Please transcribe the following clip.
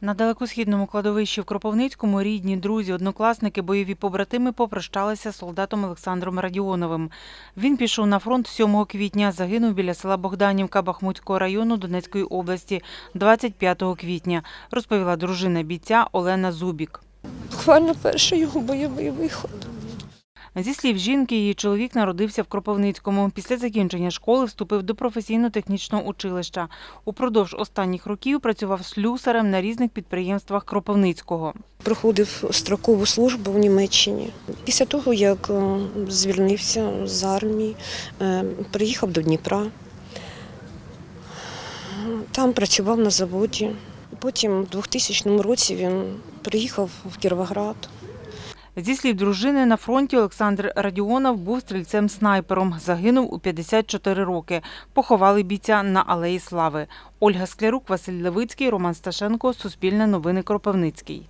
На далекосхідному кладовищі в Кропивницькому рідні, друзі, однокласники, бойові побратими попрощалися з солдатом Олександром Радіоновим. Він пішов на фронт 7 квітня, загинув біля села Богданівка Бахмутського району Донецької області 25 квітня, розповіла дружина бійця Олена Зубік. Буквально перший його бойовий виход. Зі слів жінки, її чоловік народився в Кропивницькому. Після закінчення школи вступив до професійно-технічного училища. Упродовж останніх років працював слюсарем на різних підприємствах Кропивницького. Проходив строкову службу в Німеччині. Після того, як е, звільнився з армії, е, приїхав до Дніпра. Там працював на заводі. Потім у 2000 році він приїхав в Кіровоград. Зі слів дружини, на фронті Олександр Радіонов був стрільцем-снайпером. Загинув у 54 роки. Поховали бійця на Алеї Слави. Ольга Склярук, Василь Левицький, Роман Сташенко, Суспільне новини Кропивницький.